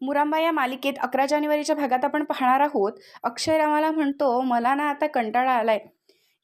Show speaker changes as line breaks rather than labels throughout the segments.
मुरांबा या मालिकेत अकरा जानेवारीच्या भागात आपण पाहणार आहोत. अक्षय रामाला म्हणतो मला ना आता कंटाळा आलाय.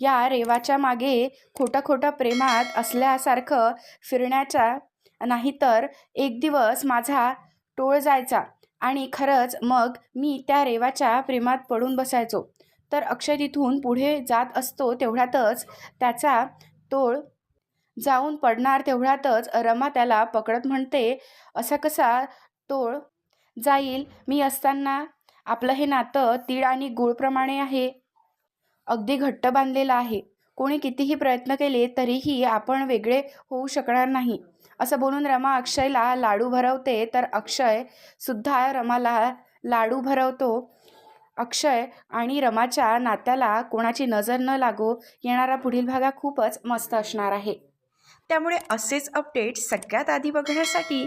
या रेवाच्या मागे खोटा खोटा प्रेमात असल्यासारखं फिरण्याचा नाहीतर एक दिवस माझा टोळ जायचा आणि खरंच मग मी त्या रेवाच्या प्रेमात पडून बसायचो. तर अक्षय तिथून पुढे जात असतो तेवढ्यातच त्याचा तोळ जाऊन पडणार तेवढ्यातच रमा त्याला पकडत म्हणते असा कसा तोळ जाईल. मी असताना आपलं हे नातं तीळ आणि गुळप्रमाणे आहे. अगदी घट्ट बांधलेलं आहे. कोणी कितीही प्रयत्न केले तरीही आपण वेगळे होऊ शकणार नाही. असं बोलून रमा अक्षयला लाडू भरवते तर अक्षय सुद्धा रमाला लाडू भरवतो. अक्षय आणि रमाच्या नात्याला कोणाची नजर न लागो येणारा पुढील भागा खूपच मस्त असणार आहे. त्यामुळे असेच अपडेट सगळ्यात आधी बघण्यासाठी